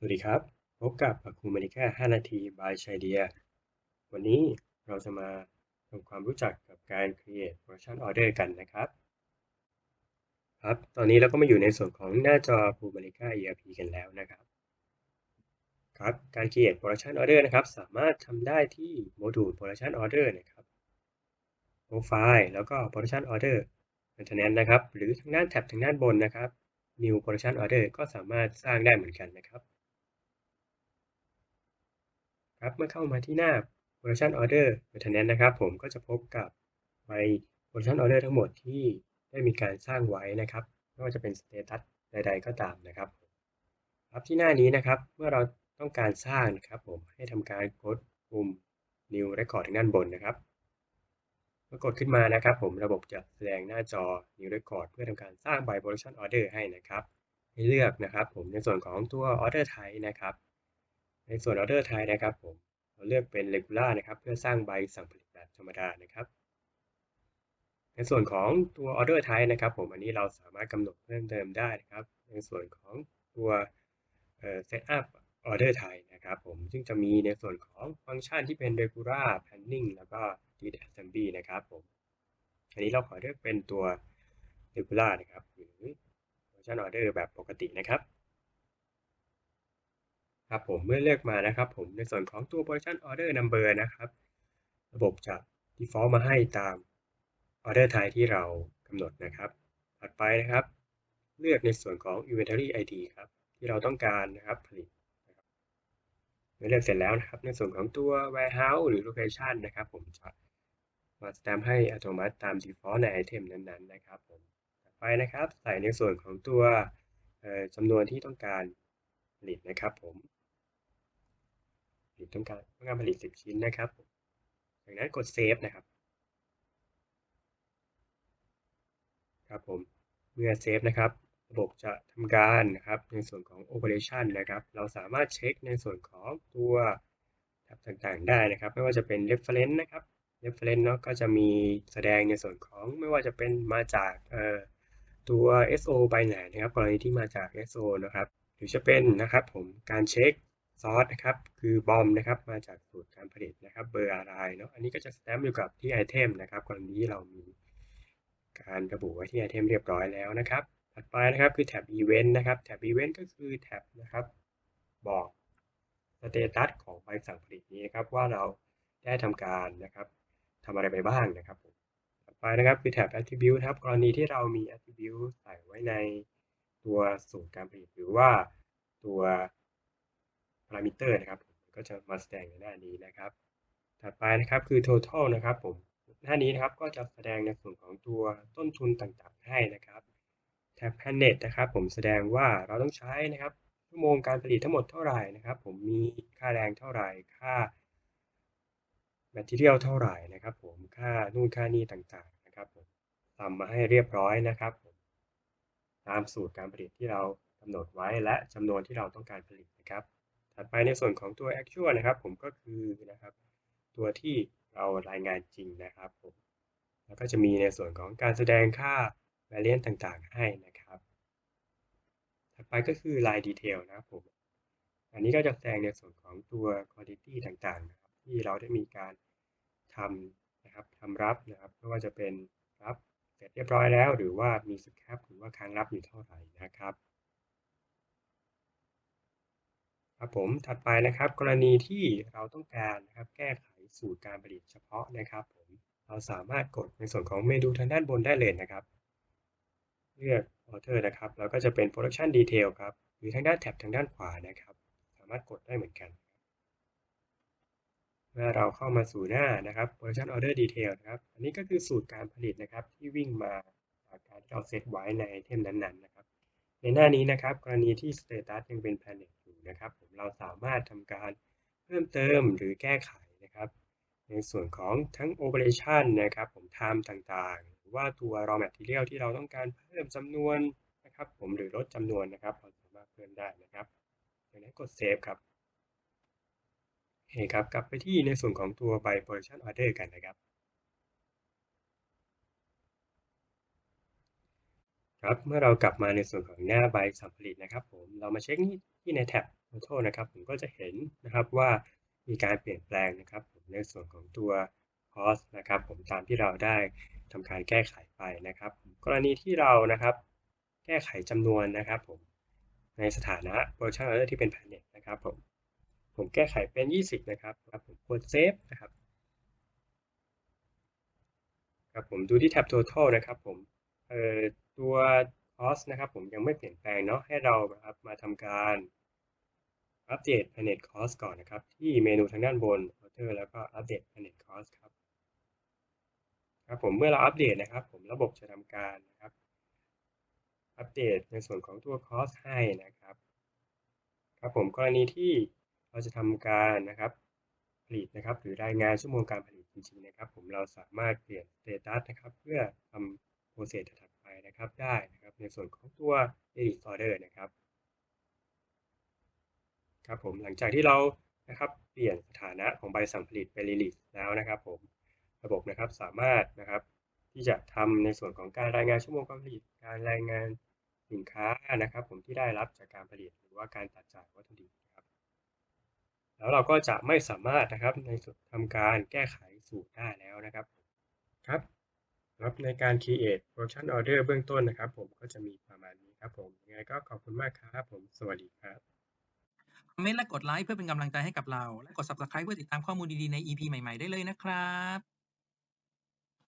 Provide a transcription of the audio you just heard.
สวัสดีครับ พบกับอคูมานิก้า5นาที by ชัยเดีย วันนี้เราจะมาทำความรู้จักกับการ create production order กันนะครับ ครับ ตอนนี้เราก็มาอยู่ในส่วนของหน้าจอ a k u m a n i c a ERP กันแล้วนะครับ ครับ การ create production order นะครับ สามารถทำได้ที่โมดูล production order นะครับ profile แล้วก็ production order maintenance นะครับ หรือทางด้านแท็บทางด้านบนนะครับ new production order ก็สามารถสร้างได้เหมือนกันนะครับ ครับเมื่อเข้ามาที่หน้า production order maintenance นะครับ ผมก็จะพบกับใบ production order ทั้งหมดที่ได้มีการสร้างไว้นะครับไม่ว่าจะเป็น status ใด ๆ ก็ตามนะครับครับที่หน้านี้นะครับ เมื่อเราต้องการสร้างนะครับผมให้ทำการกดปุ่ม new record ทางด้านบนนะครับเมื่อกดขึ้นมานะครับ ผมระบบจะแสดงหน้าจอ new record เพื่อทำการสร้างใบ production order ให้นะครับ ให้เลือกนะครับ ผมในส่วนของตัว order type นะครับ ในส่วน order type นะครับผมเราเลือกเป็น regular นะครับ เพื่อสร้างใบสั่งผลิตแบบธรรมดานะครับ ในส่วนของตัว order type นะครับ ผมอันนี้เราสามารถกำหนดเพิ่มเติมได้นะครับ ในส่วนของตัว setup order type นะครับผมซึ่งจะมีในส่วนของฟังก์ชันที่เป็น regular planning แล้วก็ lead assembly นะครับผมอันนี้เราขอเลือกเป็นตัว regular นะครับหรือ function order แบบปกตินะครับ ครับผมเมื่อเลือกมานะครับผมในส่วนของตัว production order number นะครับ ระบบจะ default มาให้ตาม order type ที่เรากำหนดนะครับ ถัดไปนะครับ เลือกในส่วนของ inventory ID ครับที่เราต้องการนะครับผลิตเมื่อเลือกเสร็จแล้วนะครับ ในส่วนของตัว warehouse หรือ location นะครับ ผมจะมาสแตมให้อัตโนมัติตาม default ในไอเทมนั้นๆ นะครับผมต่อไปนะครับ ใส่ในส่วนของตัวจำนวนที่ต้องการผลิตนะครับผม ผลิตต้องการต้องการผลิต 10 ชิ้นนะครับจากนั้นกด save นะครับ ครับผม เมื่อ save นะครับ ระบบจะทำการนะครับในส่วนของ operation นะครับ เราสามารถเช็คในส่วนของตัวแท็บต่างๆ ได้นะครับ ไม่ว่าจะเป็น reference นะครับ reference เนาะก็จะมีแสดงในส่วนของไม่ว่าจะเป็นมาจากตัว SO ใบไหนนะครับ กรณีที่มาจาก SO นะครับ หรือจะเป็นนะครับผมการเช็ค ซอสนะครับ คือบอมนะครับ มาจากสูตรการผลิตนะครับ เบอร์อะไรเนาะ อันนี้ก็จะสแตมป์อยู่กับที่ไอเทมนะครับ กรณีเรามีการระบุไว้ที่ไอเทมเรียบร้อยแล้วนะครับ ถัดไปนะครับคือแท็บ Event นะครับ แท็บ Event ก็คือแท็บนะครับ บอกสเตตัสของใบสั่งผลิตนี้นะครับ ว่าเราได้ทำการนะครับทำอะไรไปบ้างนะครับผมต่อไปนะครับคือแท็บ Attribute ครับ กรณีที่เรามี Attribute ใส่ไว้ในตัวสูตรการผลิตหรือว่าตัว parameter นะครับ ก็จะมาแสดงในหน้านี้นะครับ ถัดไปนะครับคือ total นะครับผมหน้านี้นะครับก็จะแสดงในส่วนของตัวต้นทุนต่างๆให้นะครับแท็บ planet นะครับ ผมแสดงว่าเราต้องใช้นะครับชั่วโมงการผลิตทั้งหมดเท่าไหร่นะครับ ผมมีค่าแรงเท่าไหร่ค่า material เท่าไหร่นะครับ ผมค่านู่นค่านี่ต่างๆนะครับผมทำมาให้เรียบร้อยนะครับผมตามสูตรการผลิตที่เรากำหนดไว้และจำนวนที่เราต้องการผลิตนะครับ ถัดไปในส่วนของตัว actual นะครับ ผมก็คือนะครับ ตัวที่เรารายงานจริงนะครับผมแล้วก็จะมีในส่วนของการแสดงค่า variance ต่างๆ ให้นะครับ ถัดไปก็คือ line detail นะครับผม อันนี้ก็จะแสดงในส่วนของตัว quantity ต่างๆนะครับที่เราได้มีการทำนะครับทำรับนะครับไม่ว่าจะเป็นรับเสร็จเรียบร้อยแล้ว หรือว่ามีสแครปหรือว่าค้างรับอยู่เท่าไหร่นะครับ ครับผมถัดไปนะครับกรณีที่เราต้องการนะครับแก้ไขสูตรการผลิตเฉพาะนะครับผมเราสามารถกดในส่วนของเมนูทางด้านบนได้เลยนะครับ เลือก Order นะครับแล้วก็จะเป็น Production Detail ครับหรือทางด้านแท็บทางด้านขวานะครับ สามารถกดได้เหมือนกันเมื่อเราเข้ามาสู่หน้านะครับ Production Order Detail นะครับอันนี้ก็คือสูตรการผลิตนะครับ ที่วิ่งมาจากการที่เราเซตไว้ในไอเทมนั้นๆนะครับ ในหน้านี้นะครับ กรณีที่ Status ยังเป็น Planet นะครับผมเราสามารถทำการเพิ่มเติมหรือแก้ไขนะครับ ในส่วนของทั้ง Operation นะครับผม Time ต่างๆ หรือว่าตัว Raw Material ที่เราต้องการเพิ่มจำนวนนะครับผมหรือลดจำนวนนะครับเราสามารถเพิ่มได้นะครับจากนั้นกด Save ครับโอเคครับกลับไปที่ในส่วนของตัว By Production Order กันนะครับครับเมื่อเรากลับมาในส่วนของหน้าใบสั่งผลิตนะครับผมเรามาเช็คที่ในแท็บ total นะครับผมก็จะเห็นนะครับว่ามีการเปลี่ยนแปลงนะครับผมในส่วนของตัว cost นะครับผมตามที่เราได้ทำการแก้ไขไปนะครับ กรณีที่เรานะครับ แก้ไขจำนวนนะครับผมในสถานะ version order ที่เป็น planet นะครับผมผมแก้ไขเป็น 20 นะครับครับผมกด save นะครับครับผมดูที่แท็บ total นะครับผมเอ่อตัว cost นะครับผมยังไม่เปลี่ยนแปลงเนาะให้เรานะครับมาทำการ อัปเดต planet cost ก่อนนะครับ ที่เมนูทางด้านบน order แล้วก็อัปเดต planet cost ครับครับผมเมื่อเราอัปเดตนะครับ ผมระบบจะทำการนะครับ อัปเดตในส่วนของตัว cost ให้นะครับ ครับผมกรณีที่เราจะทำการนะครับผลิตนะครับ หรือรายงานชั่วโมงการผลิตจริงๆนะครับ ผมเราสามารถเปลี่ยน status นะครับ เพื่อทำโปรเซสถัดไปนะครับ ได้นะครับ ในส่วนของตัว edit order นะครับ ครับผมหลังจากที่เรานะครับเปลี่ยนสถานะของใบสั่งผลิตเป็น release แล้วนะครับผมระบบนะครับสามารถนะครับที่จะทำในส่วนของการรายงานชั่วโมงการผลิต การรายงานสินค้านะครับ ผมที่ได้รับจากการผลิตหรือว่าการตัดจ่ายวัตถุดิบครับ แล้วเราก็จะไม่สามารถนะครับในส่วนทำการแก้ไขสูตรได้แล้วนะครับครับครับในการ create production order เบื้องต้นนะครับ ผมก็จะมีประมาณนี้ครับผมยังไงก็ขอบคุณมากครับผมสวัสดีครับ เมนต์และกดไลค์เพื่อเป็นกำลังใจให้กับเรา และกด subscribe เพื่อติดตามข้อมูลดีๆใน EP ใหม่ๆ ได้เลยนะครับ